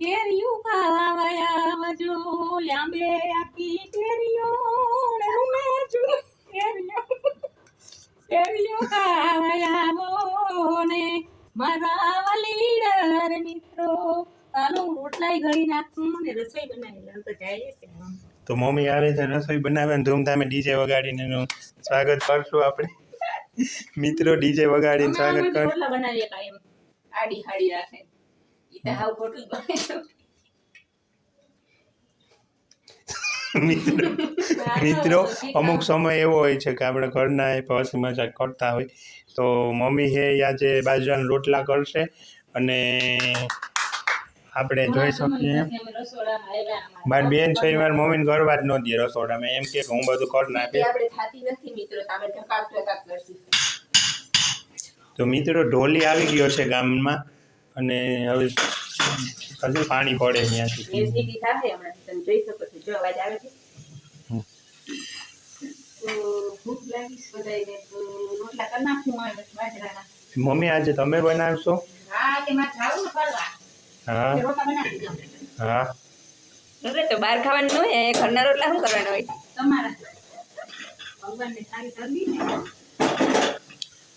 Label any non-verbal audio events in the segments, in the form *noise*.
કેરિયું ખાવા આવજો લાંબે આખી કેરીઓ ને રૂમે જો કેરીઓ કેરીઓ ખાવા આવો ને મારા વલીડર મિત્રો ચાલો રોટલાય ઘડી નાખું ને રસોઈ બનાવી તો જાય છે તો મમ્મી આવે છે રસોઈ બનાવે ને ધૂમધામે ડીજે વગાડીને એનું સ્વાગત કરશું આપણે. મિત્રો ડીજે વગાડીને સ્વાગત કરશું બનાવીએ કાયમ આડી હાડી રાખે. તો હાવ ખોટું જ બને મિત્રો. મિત્રો અમુક સમય એવો હોય છે કે આપણે ઘરના હસી મજાક કરતા હોય. તો મમ્મી હે આજે બાજરાના રોટલા કરશે અને આપણે જોઈ શકીએ. મારી બેન છે મારી મમ્મીને કરવા જ ન દે રસોડામાં. એમ કે હું બધું કરી નાખે તો મિત્રો ઢોલી આવી ગયો છે ગામમાં. અને હવે હજુ પાણી પડે ત્યાંથી. મ્યુઝિક થાય હમણાં જોઈ શકો છો. જો અવાજ આવે છે? તો ભૂખ લાગી છે બધાયને તો રોટલા નાખું મારે મમ્મી આજે તમે બનાવશો? હા તેમાં જાવું ને ફરવા. હા. તે રોટલા બનાવી દો હા. અરે તો બહાર ખાવાનું હોય અહીંયા ઘરના રોટલા શું કરવાના હોય? તમારા. ભગવાનને સારી કરવી ને.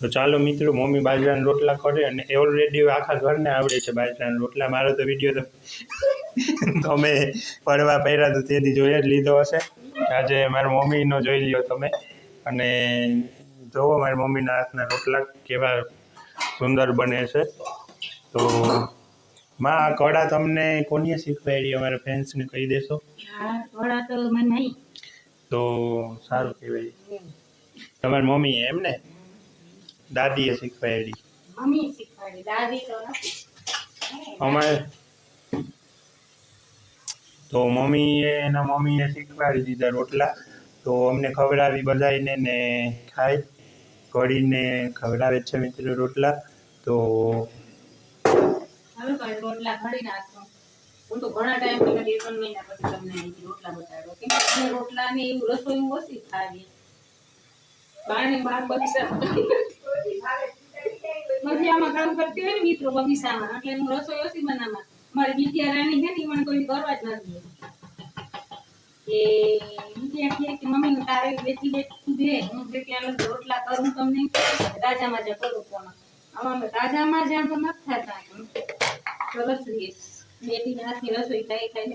તો ચાલો મિત્રો મમ્મી બાજરાના રોટલા કરે અને ઓલરેડી આખા ઘરને આવડે છે બાજરાના રોટલા. મારો તો વીડિયો તો *laughs* તમે પડવા પહેર્યા તો તેથી જોઈ જ લીધો હશે. આજે મારા મમ્મીનો જોઈ લ્યો તમે. અને જોવો મારી મમ્મીના હાથના રોટલા કેવા સુંદર બને છે. તો માં આ કળા તમને કોને શીખવાડી? અમારા ફ્રેન્ડ્સને કહી દેશો. તો સારું કહેવાય. તમારી મમ્મી એમ ને? દાદીએ શીખવાડી મમ્મી શીખવાડી દાદી તો અમારે તો મમ્મીએ એના મમ્મીએ શીખવાડી દીધા રોટલા. તો અમને ખવડાવી બધાઈને ને ખાય. કરીને ખવડાવે છે મિત્રો રોટલા. તો રોટલા ઘડી નાખો હું તો ઘણા ટાઈમ પહેલા ત્રણ મહિના પછી તમને રોટલા બતાવ્યો કેમ કે એવું રસોઈ ઓછી ખાવી બારને બાર બગીચા બગીચામાં કામ કરતી હોય ને મિત્રો બગીચામાં, એટલે હું રસોઈ ઓછી બનાવવા. મારી વિદ્યા રાણી છે ને મને કોઈ કરવા જ નથી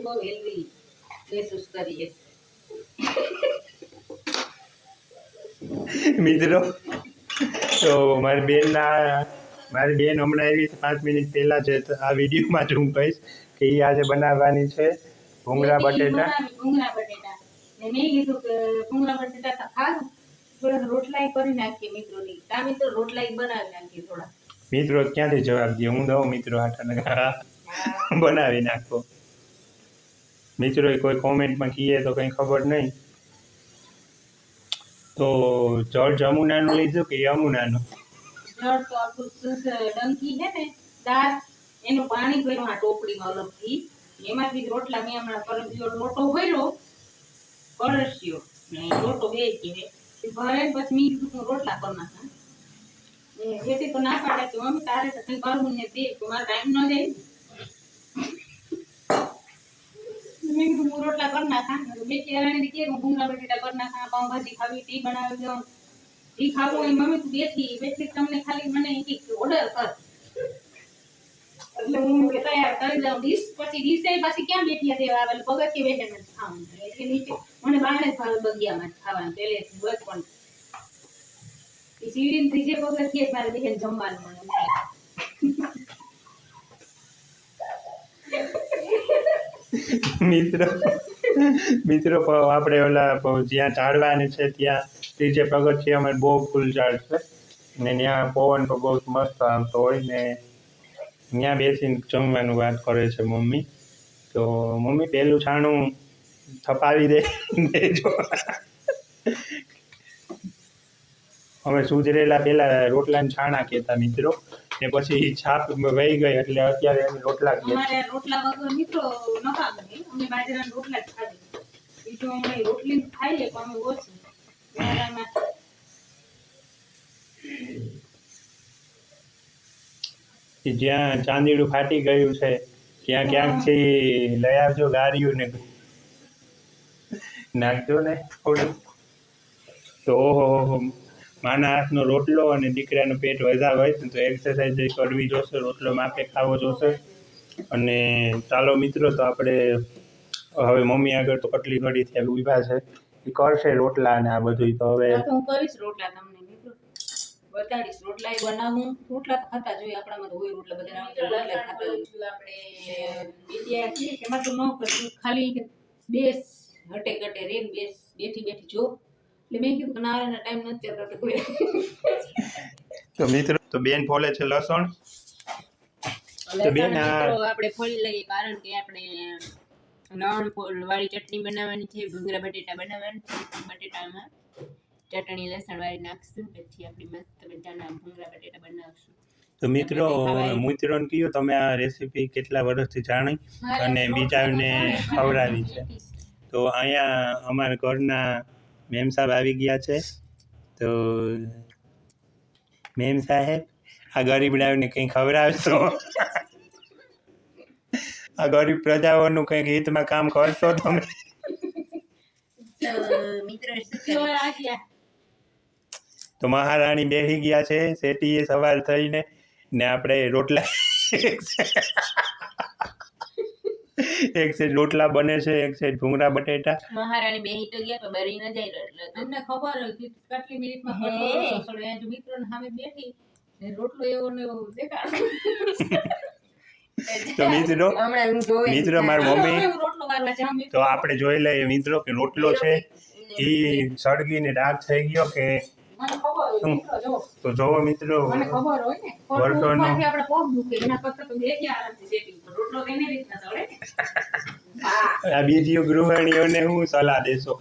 બહુ હેલ્ધી મહેસૂસ કરીએ. મિત્રો, તો મારી બેનના મારી બેન હમણાં આવી છે પાંચ મિનિટ પહેલાં છે આ વિડીયોમાં જ હું કહીશ કે એ આજે બનાવવાની છે ભૂંગળા બેટી બટેટા. ભૂંગળા બટેટા. ને મેં કીધું કે ભૂંગળા બટેટા તો ખાધું થોડાક રોટલાય કરી નાખીએ મિત્રોની. તા મિત્રો રોટલાય બનાવી નાખીએ થોડા મિત્રો ક્યાંથી જવાબ દે? હું દઉં મિત્રો હાટાને બનાવી નાખો. મિત્રો કોઈ કોમેન્ટમાં કહીએ તો કંઈ ખબર નહીં. તો જળ જમુનાનું લીધું કે યમુનાનું? જળ તો ડંકી છે ને, દાળ, એનું પાણી ભર્યું, આ ટોપડીમાં અલગથી. એમાંથી રોટલા મેં હમણાં પરસ્યો લોટો ભર્યો, પરસ્યો. લોટો બે જ ભરે પછી મેં કીધું રોટલા કરી નાખા. એથી તો ના પાડે કે મમ્મી તારે તો કંઈ કરવું ને તો મારો ટાઈમ ન જાય. મેં કીધું હું રોટલા કરી નાખા. મેં કેરાણી કે હું ભૂંગળા બટેટા કરી નાખા, પાઉંભાજી ખાવી તે બનાવી દઉં. ઈ ખાવું એ મમ્મી તું બેઠી બેઠી તમને ખાલી મને ઓર્ડર કર. એટલે હું કે તૈયાર કરી દઉં ડીશ પછી ડીશે પાછી ક્યાં બેઠી હતી? આવે કે બેઠે મને ખાવાનું. એટલે નીચે મને બારણે ભાવે બગિયામાં ખાવાનું. પહેલેથી બચપણ એ સીડીને ત્રીજે પગર કે મારે બેહેન જમવાનું મને *laughs* મિત્રો. મિત્રો આપણે ઓલા જ્યાં ઝાડવાની છે, ત્યાં ત્રીજે પગથિયે અમારે બહુ ફૂલ ઝાડ છે. ને ત્યાં પવન તો બહુ મસ્ત આવતો હોય ને, ત્યાં બેસીને જમવાનું વાત કરે છે મમ્મી. તો મમ્મી, પેલું છાણું થપાવી દે. *laughs* દેજો અમે સુધરેલા પેલા રોટલાના છાણા કહેતા મિત્રો. ને પછી છાપ વહી ગઈ એટલે અત્યારે અમે રોટલા કહીએ રોટલા વગર મિત્રો નફા બને. અમે બાજરાના રોટલા જ ખાધી બીજું અમે રોટલી ખાઈ લે પણ અમે ઓછી. જ્યાં ચાંદીડું ફાટી ગયું છે ત્યાં ક્યાંકથી લઈ આવજો ગાર્યું ને નાખજો ને થોડું તો ઓહો. માના હાથનો રોટલો અને દીકરાનું પેટ વધારે હોય તો એક્સરસાઇઝ કરવી જોશે રોટલો માપે ખાવો જોશે. અને ચાલો મિત્રો તો આપણે હવે મમ્મી આગળ તો કટલી ઘડી થયા ઊભા છે. એ કરશે રોટલા અને આ બધું તો હવે હું કરીશ રોટલા તમને બતાડીશ. રોટલા બનાવું. રોટલા તો ખાતા જોઈએ આપણામાં તો હોય રોટલા બધા. રોટલા ખાતા હોય. આપણે બીજા છે. એમાં તો ન કરશું ખાલી બેસ હટે ઘટે રેન બેસ બેઠી બેઠી જો. એટલે મેં કીધું નારાયણ ટાઈમ નથી અત્યારે કોઈ. તો મિત્રો તો બેન ફોલે છે લસણ. તો બેન આપણે ફોલી લઈએ કારણ કે આપણે નળ વાળી ચટણી બનાવવાની છે ભૂંગરા બટેટા બનાવવાની બટેટામાં ચટણી લસણ વાળી નાખશું પછી આપણે મસ્ત મજાના ભૂંગરા બટેટા બનાવશું. તો મિત્રો મિત્રોને કયો તમે આ રેસીપી કેટલા વર્ષથી જાણી? અને બીજાને ખવડાવી છે. તો અહીંયા અમારા ઘરના મેમ સાહેબ આવી ગયા છે. તો મેમ સાહેબ આ ગરીબડાઓને કંઈ ખવડાવશો આ ગરીબ પ્રજાઓનું કંઈક હિતમાં કામ કરશો તમે? તો મિત્રો શું જો કરીએ? આ ગયા તો મહારાણી બેસી ગયા છે શેઠીએ સવાર થઈને ને આપણે રોટલા એક સાઈડ રોટલા બને છે એક સાઈડ ભૂંગળા બટેટા. મહારાણી બેહી તો ગયા પણ બરી ન જાય. એટલે તમને ખબર હોય કે કેટલી મિનિટમાં હે. કટકો એ જો મિત્રોને સામે બેઠી ને રોટલો એવો ને એવો દેખાડે. *laughs* તો મિત્રો હમણાં હું જોઈ મિત્રો મારી મમ્મી. તો આપણે જોઈ લઈએ મિત્રો કે રોટલો છે એ સળગીને ડાર્ક થઈ ગયો કે તો જોવો મિત્રો. મને ખબર હોય ને. વરસાદનો- ઉઠવાથી આપણે પગ દુખે એના કરતાં તો બેસી આરામથી setting કરો. રોટલો તો રીતના ચડે આ બીજી ગૃહિણીઓને હું સલાહ દેશો.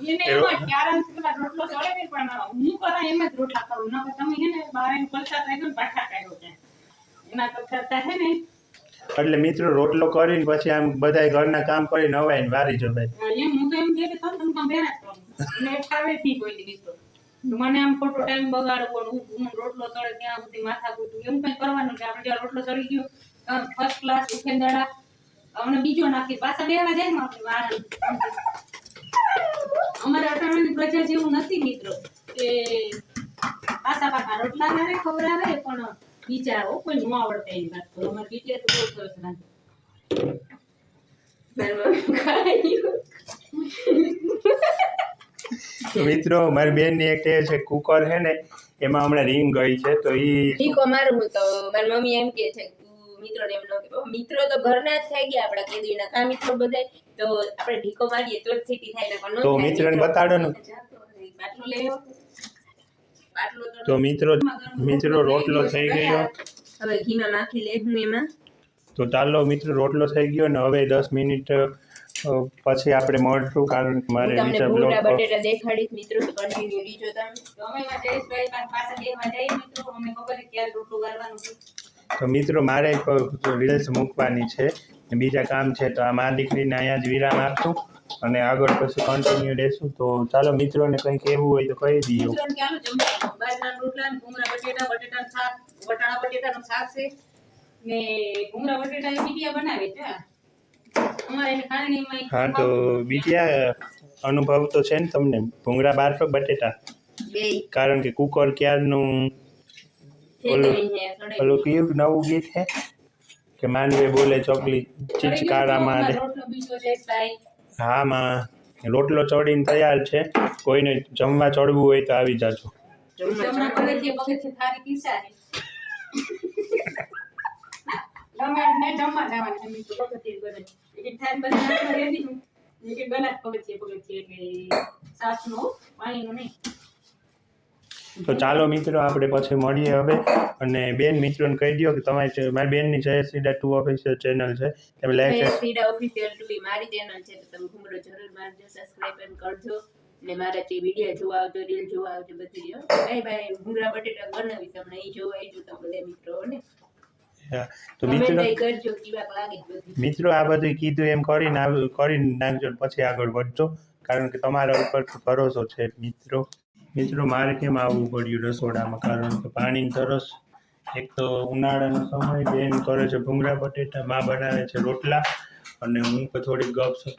એટલે મિત્રો રોટલો કરીને પછી આમ બધાય ઘરના કામ કરીને હવાઈને વારી જવાય એમ હું તો એમ કે તમે બેરા છો ને કોઈ મિત્રો મને આમ ખોટો ટાઈમ બગાડો પણ હું રોટલો ચડે ત્યાં સુધી માથા કૂટું એમ કંઈ કરવાનું છે? આપણે જ્યાં રોટલો ચડી ગયો ફર્સ્ટ ક્લાસ ઉખેંદડા અમને બીજો નાખી પાછા બેવા જાય ને આપણે વાળા અમારે અટાણાની પ્રજા જેવું નથી મિત્રો. કે પાછા પાછા રોટલા ના રે ખબર આવે પણ વિચારો કોઈ ન આવડતા એની વાત તો. અમારે બીજે તો બહુ સરસ રાંધે મિત્રો મારી બેનની એક ટેવ છે કુકર છે ને એમાં હમણાં રીંગ ગઈ છે તો એ ઠીકો મારું હું તો મારી મમ્મી એમ કે છે કે તું મિત્રોને એમ ન કે "બાબા, મિત્રો તો ઘરના જ થઈ ગયા આપણા કેદુના કા મિત્રો બધાય તો આપણે ઢીકો મારીએ તો જ સીટી થાય ને પણ ન તો થાય. મિત્રોને બતાડો ને. બાટલો લેવો બાટલો તો મિત્રો મિત્રો રોટલો થઈ ગયો. હવે ઘીમાં નાખી લે હું એમાં. તો ચાલો મિત્રો રોટલો થઈ ગયો ને હવે દસ મિનિટ અ, પછી આપણે મળશું કારણ કે મારે બીજા બ્લોગ બટેટા દેખાડીશ મિત્રો તો કન્ટિન્યુ લીજો તમે. અમે એમાં જયેશભાઈ પાસે દેવા જઈએ મિત્રો. અમે ખબર છે ક્યારે કરવાનું તો મિત્રો મારે રીલ્સ મૂકવાની છે. બીજા કામ છે તો આ મા દીકરીને અહીંયા જ વિરામ આપશું. અને આગળ પછી કન્ટિન્યુ રહેશું તો ચાલો મિત્રોને કંઈ કહેવું હોય તો કહી દઈએ. બાજરાના રોટલા બટેટા બટેટાનું શાક વટાણા બટેટાનું શાક છે. ને ભૂંગળા બટેટા બીડિયા બનાવે છે હા તો બીજા અનુભવ તો છે ને તમને. ભૂંગળા બાર પર બટેટા કારણ કે કુકર ક્યારનું ઓલું- ઓલું કયું નવું ગીત છે? કે માનવે બોલે ચોકલી ચીચકારા મારે હા માં. રોટલો ચડીને તૈયાર છે. કોઈને જમવા ચડવું હોય તો આવી જાજો. જમવા જવાનું પગથિયે. એક એક ગલાસ પગથિયે પગથિયે એટલે સાસનું પાણીનું નહીં. તો ચાલો મિત્રો આપણે પછી મળીએ હવે. અને બેન મિત્રોને કહી દો કે તમારી બેન મારી બેનની જયશ્રીડા ટુ ઓફિસિયલ ચેનલ છે. તમે લાઈક સીડા ઓફિસિયલ ટુ મારી ચેનલ છે તો તમે ઘૂમરો જરૂર મારજો સબસ્ક્રાઇબ એન્ડ કરજો. ને મારા જે વીડિયો જોવા આવજો રીલ જોવા આવજો બધી બાય બાય. ભૂંગળા બટેટા બનાવી તમને એ જોવા આવજો બધા મિત્રો ને. તો મિત્રો મિત્રો આ બધું કીધું એમ કરીને કરી કરીને નાખજો પછી આગળ વધજો. કારણ કે તમારા ઉપર ભરોસો છે મિત્રો. મિત્રો મારે કેમ આવવું પડ્યું રસોડામાં? કારણ કે પાણીની તરસ એક તો ઉનાળાનો સમય બેન કરે છે ભૂંગળા બટેટા મા બનાવે છે રોટલા અને હું તો થોડીક છું.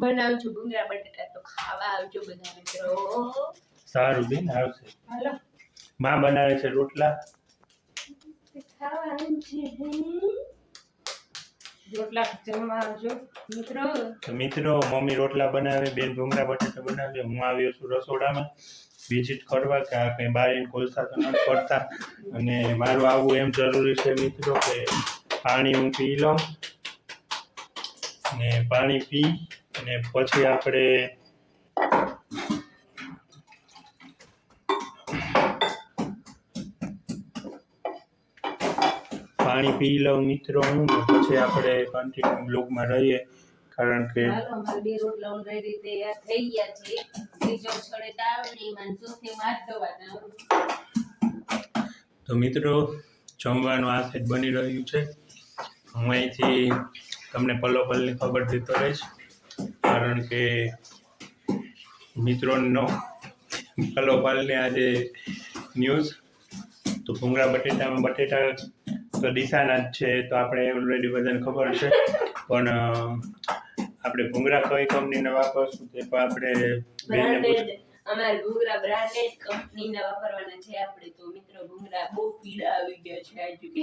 બનાવું છું ભૂંગળા બટેટા તો ખાવા આવજો બધા મિત્રો. સારું બેન આવશે. હાલો. મા બનાવે છે રોટલા. ખાવાનું છે રોટલા જમવા જો મિત્રો. મિત્રો, મમ્મી રોટલા બનાવે, બેન ભૂંગળા, બટાટા બનાવે. હું આવ્યો છું રસોડામાં. વિઝિટ કરવા કે આ કંઈ બારીને કોલસા તો નથી પડતા અને મારું આવવું એમ જરૂરી છે મિત્રો કે પાણી હું પી લઉં ને પાણી પી અને પછી આપણે પાણી પી લઉં મિત્રો હું ને પછી આપણે કન્ટિન્યુ બ્લોગમાં રહીએ. કારણ કે બે રોટલા ઓલરેડી તૈયાર થઈ ગયા છે. ત્રીજો છોડે તાવડીમાં ચોથે હાથ ધોવાના તો મિત્રો જમવાનું આ સાઈડ બની રહ્યું છે. હું અહીંથી તમને પલો પલની ખબર દેતો રહીશ. કારણ કે મિત્રોનો પલો પલની આજે ન્યૂઝ તો ભૂંગળા બટેટામાં બટેટા તો દિશાના જ છે તો આપણે ઓલરેડી બધાને ખબર છે. પણ આપણે ભૂંગરા કઈ કંપનીના વાપરશું તે પણ આપણે બેનને પૂછ- બ્રાન્ડેડ અમારે ભૂંગળા બ્રાન્ડેડ કંપનીના વાપરવાના છે આપણે તો. મિત્રો ભૂંગરા બહુ પીડા આવી ગયા છે આજુ કે.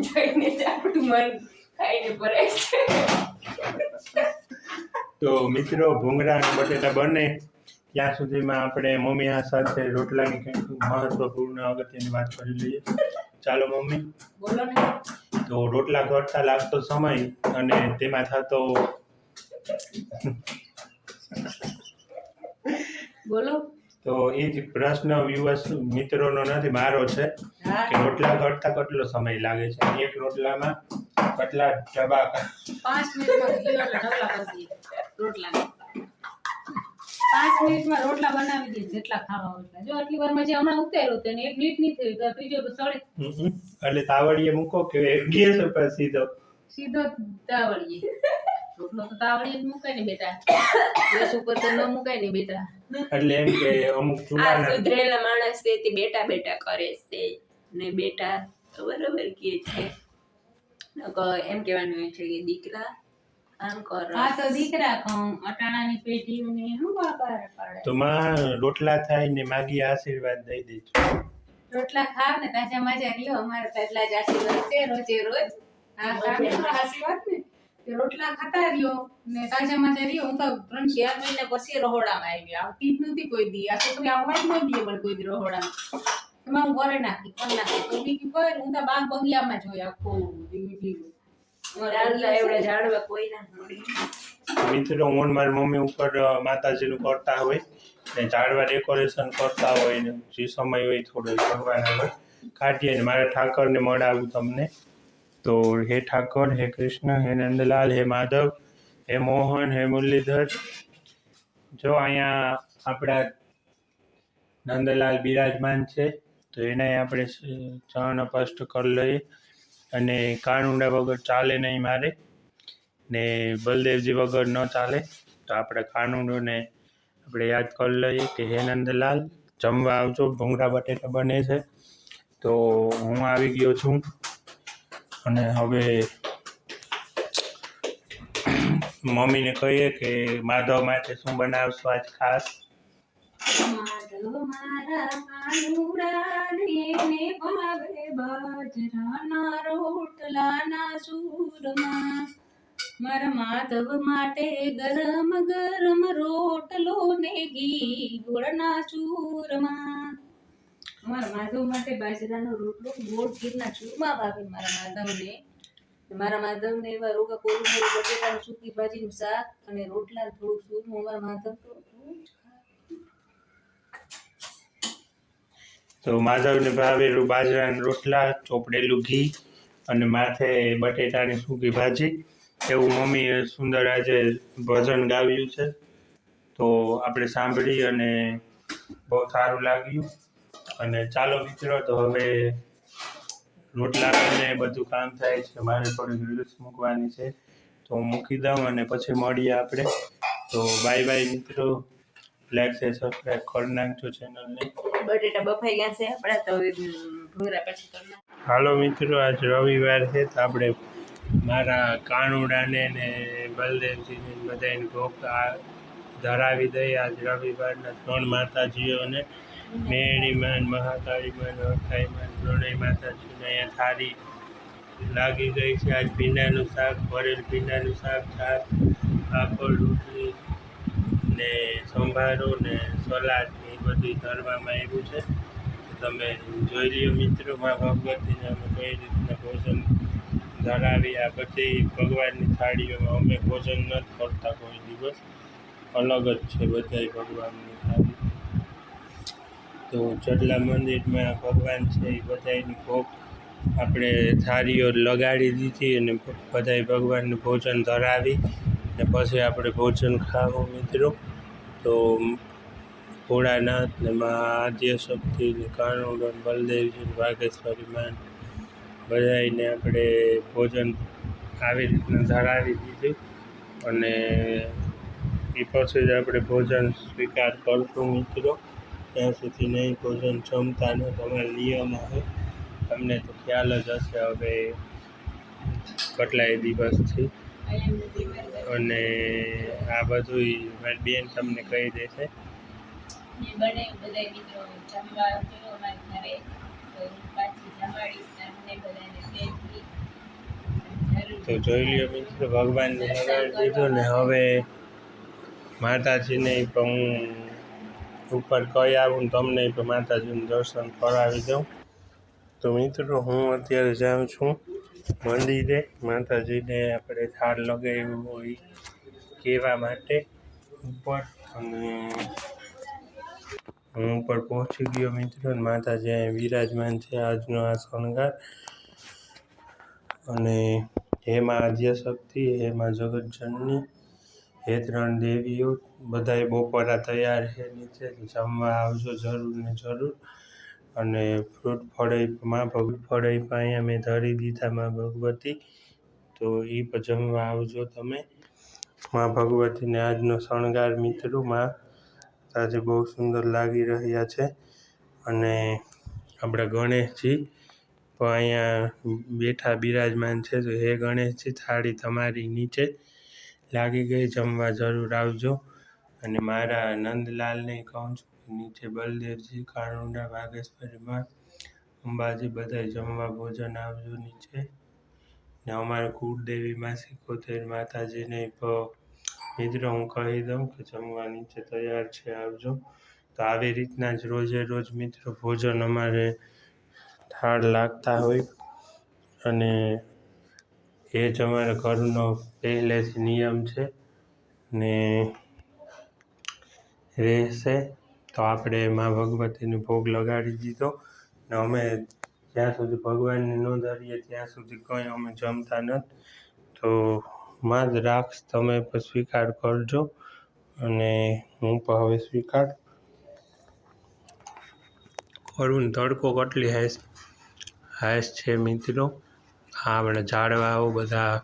જોઈને જ આપણું મન ખાઈને ભરાય છે. તો મિત્રો ભૂંગરા અને બટેટા બને ત્યાં સુધીમાં આપણે મમ્મી સાથે રોટલાની કંઈક મહત્વપૂર્ણ અગત્યની વાત કરી લઈએ. ચાલો મમ્મી. તો રોટલા ઘડતા લાગતો સમય અને તેમાં થતો બોલો. તો એ જ પ્રશ્ન વ્યુઅર્સ મિત્રોનો નથી મારો છે કે રોટલા ઘડતા કેટલો સમય લાગે છે? એક રોટલામાં કેટલા ડબ્બા પાંચ મિનિટમાં રોટલા પાંચ મિનિટમાં રોટલા બનાવી દે જેટલા ખાવા હોય જો આટલી વારમાં જે હમણાં ઉતાર્યો તો એક મિનિટ નહીં થઈ તો ત્રીજો તો સળે હમ હમ. એટલે તાવડીએ મૂકો કે ગેસ ઉપર સીધો? સીધો તાવડીએ. રોટલો તો તાવડીએ જ મુકાય ને બેટા. ગેસ ઉપર તો ન મુકાય ને બેટા. એટલે એમ કે અમુક આ સુધરેલા માણસ છે તે બેટા બેટા કરે છે. ને બેટા તો બરોબર કહે છે. એમ કહેવાનું હોય છે કે દીકરા રોટલા થાય ને માગી આશીર્વાદ દઈ દેજો. રોટલા ખાવ ને તાજા મજા લ્યો અમારે તો એટલા જ આશીર્વાદ છે રોજે રોજ. હા ખાને તો આશીર્વાદ ને રોટલા ખાતા રહ્યો ને તાજા માજા રહ્યો હું તો ત્રણ ચાર મહિના પછી રહોડામાં આવી. આવતી જ નથી કોઈ દી. આ છોકરી આવવા જ ન દે પણ કોઈ દી રહોડામાં. એમાં હું ઘરે નાખી કરી નાખી. કોઈ બીજી કોઈ હું તો બાગ બગિયામાં જોઈ આખું. મિત્રો હું મારી મમ્મી ઉપર માતાજીનું કરતા હોય ને ઝાડવા ડેકોરેશન કરતા હોય ને જે સમય હોય થોડો ભગવાન હોય. કાઢીએ ને મારા ઠાકરને મળાવું તમને. તો હે ઠાકર હે કૃષ્ણ હે નંદલાલ હે માધવ હે મોહન હે મુરલીધર. જો અહીંયા આપણા નંદલાલ બિરાજમાન છે તો એને આપણે ચરણ અપષ્ટ કરી લઈએ. અને કાનુડા વગર ચાલે નહીં મારે. ને બલદેવજી વગર ન ચાલે. તો આપણે કાનુંડોને આપણે યાદ કરી લઈએ કે હે નંદલાલ, જમવા આવજો, ભૂંગળા બટેટા બને છે. તો હું આવી ગયો છું. અને હવે મમ્મીને કહીએ કે માધવ માટે શું બનાવશો આજ ખાસ? મારા બાજરાના રોટલાના સૂરમાં. મારા માધવ માટે ગરમ ગરમ રોટલો ને ઘી ગોળના ચૂરમાં. મારા માધવ માટે બાજરાનો રોટલો ગોળ ઘીના ચૂરમાં ભાવે મારા માધવને મારા માધવને એવા રોગા કોરું બટેટાનું સૂકી ભાજીનું શાક અને રોટલા થોડું ચૂરમું અમારા માધવ તો બહુ જ ખાય. તો માધવને ભાવેલું બાજરાના રોટલા, ચોપડેલું ઘી અને માથે બટેટાની સૂકી ભાજી. એવું મમ્મીએ સુંદર આજે ભજન ગાવ્યું છે. તો આપણે સાંભળી અને બહુ સારું લાગ્યું. અને ચાલો મિત્રો, તો હવે રોટલા અને બધું કામ થાય છે. મારે થોડીક રીલ્સ મૂકવાની છે. તો હું મૂકી દઉં અને પછી મળીએ આપણે. તો બાય બાય મિત્રો. લાઈક છે સબસ્ક્રાઈબ કરી નાખજો ચેનલને બટેટા બફાઈ ગયા છે. આપણા તો ભૂંગરા પછી તો હાલો મિત્રો, આજ રવિવાર છે તો આપણે મારા કાનુડાને ને બલદેવજીને બધાને ભોગ ધરાવી દઈએ આજ રવિવારના ત્રણ માતાજીઓને. મેળીમાં મહાકાળીમાં અઠાઈમાં ત્રણેય માતાજીને અહીંયા થાળી લાગી ગઈ છે. આજ ભીંડાનું શાક, ભરેલ ભીંડાનું શાક, છાશ, પાપડ, રોટલી ને સંભારો ને સલાડ. એ બધું ધરવામાં આવ્યું છે. તમે જોઈ લ્યો મિત્રો, માં ભગવતીને અમે કઈ રીતના ભોજન ધરાવી આ બધી ભગવાનની થાળીઓમાં અમે ભોજન નથી કરતા કોઈ દિવસ. અલગ જ છે બધાય ભગવાનની થાળી. તો ચડલા મંદિરમાં ભગવાન છે એ બધાયની ભોગ આપણે થાળીઓ લગાડી દીધી અને બધાય ભગવાનને ભોજન ધરાવી. ને પછી આપણે ભોજન ખાવું મિત્રો. તો ભોળાનાથ ને આદ્ય શક્તિ ને કાનુડો બલદેવજી વાઘેશ્વરી માન બધાને આપણે ભોજન આવી રીતના ધરાવી દીધું અને એ પછી જ આપણે ભોજન સ્વીકાર કરશું મિત્રો. ત્યાં સુધી નહીં ભોજન જમતા ન તમારા નિયમ હોય. તમને તો ખ્યાલ જ હશે હવે કેટલાય દિવસથી. અને આ બધું મારી બેન તમને કહી દેશે. એ બને બધા મિત્રો જમવા આવજો અમારા ઘરે તો પાછી જમાડીશ ને અમને બધાને પ્રેમથી તો જોઈ લ્યો મિત્રો, ભગવાનને લગાડી દીધું ને હવે માતાજીને પણ હું ઉપર કહી આવું તમને પણ માતાજીનું દર્શન કરાવી દઉં. તો મિત્રો, હું અત્યારે જાઉં છું મંદિરે. માતાજીને આપણે થાળ લગાવ્યું હોય કહેવા માટે? ઉપર અને હું ઉપર પહોંચી ગયો મિત્રો માતાજી અહીંયા વિરાજમાન છે આજનો આ શણગાર. અને હે માં આદ્ય શક્તિ હે માં જગતજનની હે ત્રણ દેવીઓ બધાએ બપોરા તૈયાર છે નીચે જમવા આવજો જરૂર ને જરૂર. અને ફ્રૂટ ફળે, માં ભગ ફળે અહીંયા મેં ધરી દીધા માં ભગવતી. તો એ જમવા આવજો તમે. માં ભગવતીને આજનો શણગાર મિત્રો, માં આજે બહુ સુંદર લાગી રહ્યા છે. અને આપણા ગણેશજી, પણ અહીંયા બેઠા બિરાજમાન છે. તો હે ગણેશજી, થાળી તમારી નીચે લાગી ગઈ. જમવા જરૂર આવજો. અને મારા નંદલાલને કહું છું નીચે બલદેવજી કાળુંડા વાઘેશ્વરીમાં અંબાજી બધાય જમવા ભોજન આવજો નીચે. ને અમારા કુળદેવીમાં સિકોતેર માતાજીને પણ મિત્રો હું કહી દઉં કે જમવા નીચે તૈયાર છે, આવજો. તો આવી રીતના જ રોજે રોજ મિત્રો ભોજન અમારે થાળ લાગતા હોય અને એ જ અમારા ઘરનો પહેલેથી નિયમ છે ને રહેશે. તો આપણે મા ભગવતીને ભોગ લગાડી દીધો ને અમે જ્યાં સુધી ભગવાનને ન ધરીએ ત્યાં સુધી કંઈ અમે જમતા નથી. તો માં જ રાખ તમે સ્વીકાર કરજો અને હું પણ હવે સ્વીકાર કરું તડકો કેટલી હેસ હેસ છે મિત્રો. આ આપણે ઝાડવાઓ બધા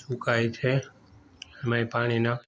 સુકાય છે. એમાંય પાણી નાખ